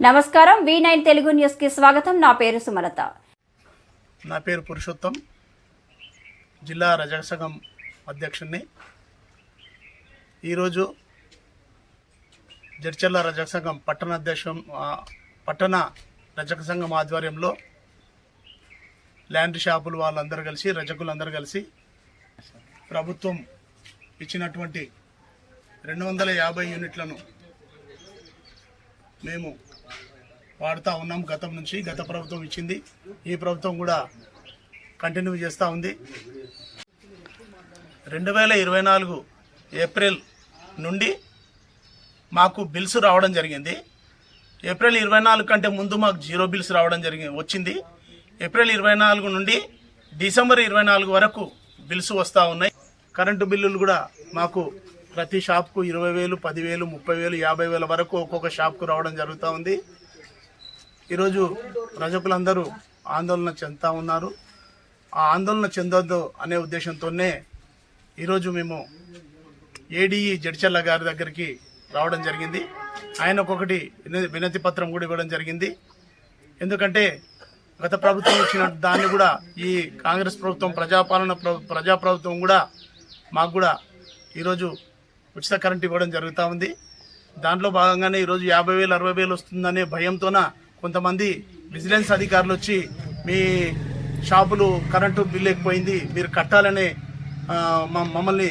నమస్కారం V nine Telugu న్యూస్కి స్వాగతం. నా పేరు సుమలత. నా పేరు పురుషోత్తం. జిల్లా రజక సంఘం అధ్యక్షుడిని ఈరోజు జడ్చర్ల రజక సంఘం పట్టణ అధ్యక్షం పట్టణ రజక సంఘం ఆధ్వర్యంలో ల్యాండ్ షాపులు వాళ్ళందరూ కలిసి రజకులందరూ కలిసి ప్రభుత్వం ఇచ్చినటువంటి రెండు వందల యాభై యూనిట్లను మేము వాడుతూ ఉన్నాం. గతం నుంచి గత ప్రభుత్వం ఇచ్చింది. ఈ ప్రభుత్వం కూడా కంటిన్యూ చేస్తూ ఉంది. రెండు వేల ఇరవై నాలుగు ఏప్రిల్ నుండి మాకు బిల్స్ రావడం జరిగింది. ఏప్రిల్ ఇరవై నాలుగు కంటే ముందు మాకు జీరో బిల్స్ రావడం జరిగింది వచ్చింది. ఏప్రిల్ ఇరవై నాలుగు నుండి డిసెంబర్ ఇరవై నాలుగు వరకు బిల్స్ వస్తూ ఉన్నాయి. కరెంటు బిల్లులు కూడా మాకు ప్రతి షాప్కు ఇరవై వేలు పదివేలు ముప్పై వేలు యాభై వేల వరకు ఒక్కొక్క షాప్కు రావడం జరుగుతూ ఉంది. ఈరోజు ప్రజకులందరూ ఆందోళన చెందుతూ ఉన్నారు. ఆ ఆందోళన చెందొద్దు అనే ఉద్దేశంతోనే ఈరోజు మేము ఏడీఈ జడ్చల్ల గారి దగ్గరికి రావడం జరిగింది. ఆయన ఒకటి విన- వినతి పత్రం కూడా ఇవ్వడం జరిగింది. ఎందుకంటే గత ప్రభుత్వం ఇచ్చిన దాన్ని కూడా ఈ కాంగ్రెస్ ప్రభుత్వం ప్రజాపాలన ప్ర- ప్రజా ప్రభుత్వం కూడా మాకు కూడా ఈరోజు ఉచిత కరెంట్ ఇవ్వడం జరుగుతూ ఉంది. దాంట్లో భాగంగానే ఈరోజు యాభై వేలు అరవై వేలు వస్తుందనే భయంతోన కొంతమంది విజిలెన్స్ అధికారులు వచ్చి మీ షాపులు కరెంటు బిల్లు ఎక్కువైంది మీరు కట్టాలనే మ- మమ్మల్ని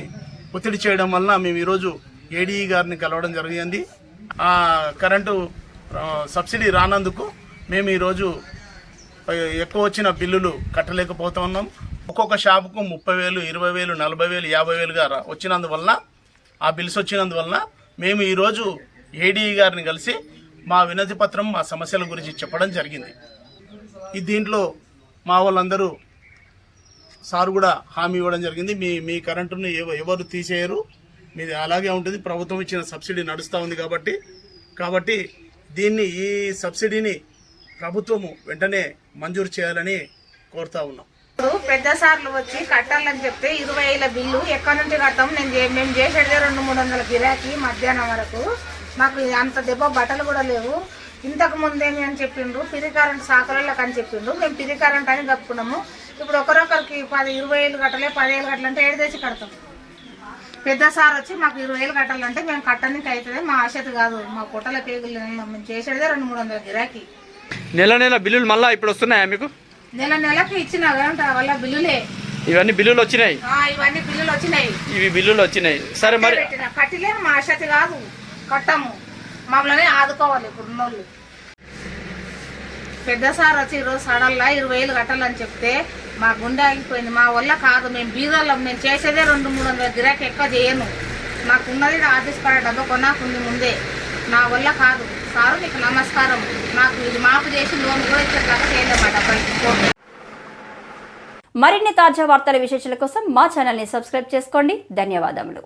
ఒత్తిడి చేయడం వలన మేము ఈరోజు ఏడీఈ గారిని కలవడం జరిగింది. ఆ కరెంటు సబ్సిడీ రానందుకు మేము ఈరోజు ఎక్కువ వచ్చిన బిల్లులు కట్టలేకపోతా ఉన్నాం. ఒక్కొక్క షాపుకు ముప్పై వేలు ఇరవై వేలు నలభై వేలు యాభై వేలుగా రా- వచ్చినందువలన ఆ బిల్స్ వచ్చినందువలన మేము ఈరోజు ఏడీఈ గారిని కలిసి మా వినతి పత్రం మా సమస్యల గురించి చెప్పడం జరిగింది. ఈ దీంట్లో మా వాళ్ళందరూ సార్ కూడా హామీ ఇవ్వడం జరిగింది. మీ మీ కరెంటును ఎవ- ఎవరు తీసేయరు. మీది అలాగే ఉంటుంది. ప్రభుత్వం ఇచ్చిన సబ్సిడీ నడుస్తూ ఉంది కాబట్టి కాబట్టి దీన్ని ఈ సబ్సిడీని ప్రభుత్వము వెంటనే మంజూరు చేయాలని కోరుతా ఉన్నాం. పెద్ద సార్లు వచ్చి కట్టాలని చెప్తే ఇరవై వేల బిల్లు ఎక్కడి నుంచి కడతాం? నేను మేము చేసేది రెండు మూడు వందల గిరాకీ మధ్యాహ్నం వరకు. మాకు అంత దెబ్బ బట్టలు కూడా లేవు. ఇంతకు ముందేమి అని చెప్పిండ్రు పిరి కరెంట్ సాకలకు అని చెప్పిండ్రు. మేము పిరి కరెంట్ అని కప్పుకున్నాము. ఇప్పుడు ఒకరొకరికి పది ఇరవై వేలు కట్టలే పదివేలు కట్టాలంటే ఏడు తెచ్చి కడతాం. పెద్ద సార్ వచ్చి మాకు ఇరవై వేలు కట్టాలంటే మేము కట్టడానికి అవుతుంది మా ఆశతి కాదు. మా పుట్టల పేగులు మేము చేసేదే రెండు మూడు వందల గిరాకీ. నెల నెల బిల్లులు మళ్ళీ ఇప్పుడు వస్తున్నాయా మీకు? నెల నెలకి ఇచ్చిన వల్ల బిల్లులే. ఇవన్నీ బిల్లులు వచ్చినాయి? ఇవన్నీ బిల్లులు వచ్చినాయి. ఇవి బిల్లులు వచ్చినాయి. సరే మరి కట్టిలేని మా ఆశతి కాదు. కట్టము. మమ్మల్ని ఆదుకోవాలి ఇప్పుడు ఉన్నోళ్ళు. పెద్ద సార్ వచ్చి ఈరోజు సడల్లా ఇరవై వేలు కట్టాలని చెప్తే మా గుండె ఆగిపోయింది. మా వల్ల కాదు. మేము బీదోళ్ళం. మేము చేసేదే రెండు మూడు వందల. గిరాకీ ఎక్కువ చేయను. నాకు ఉన్నది ఆఫీస్ కాడ డబ్బా కొనాకుంది ముందే. నా వల్ల కాదు. సారు నీకు నమస్కారం. మాకు ఇది మాపు చేసి లోన్ కూడా ఇచ్చేట్లాగా చేయండి అన్నమాట మరిన్ని తాజా వార్తల విశేషాల కోసం మా ఛానల్ని సబ్స్క్రైబ్ చేసుకోండి. ధన్యవాదములు.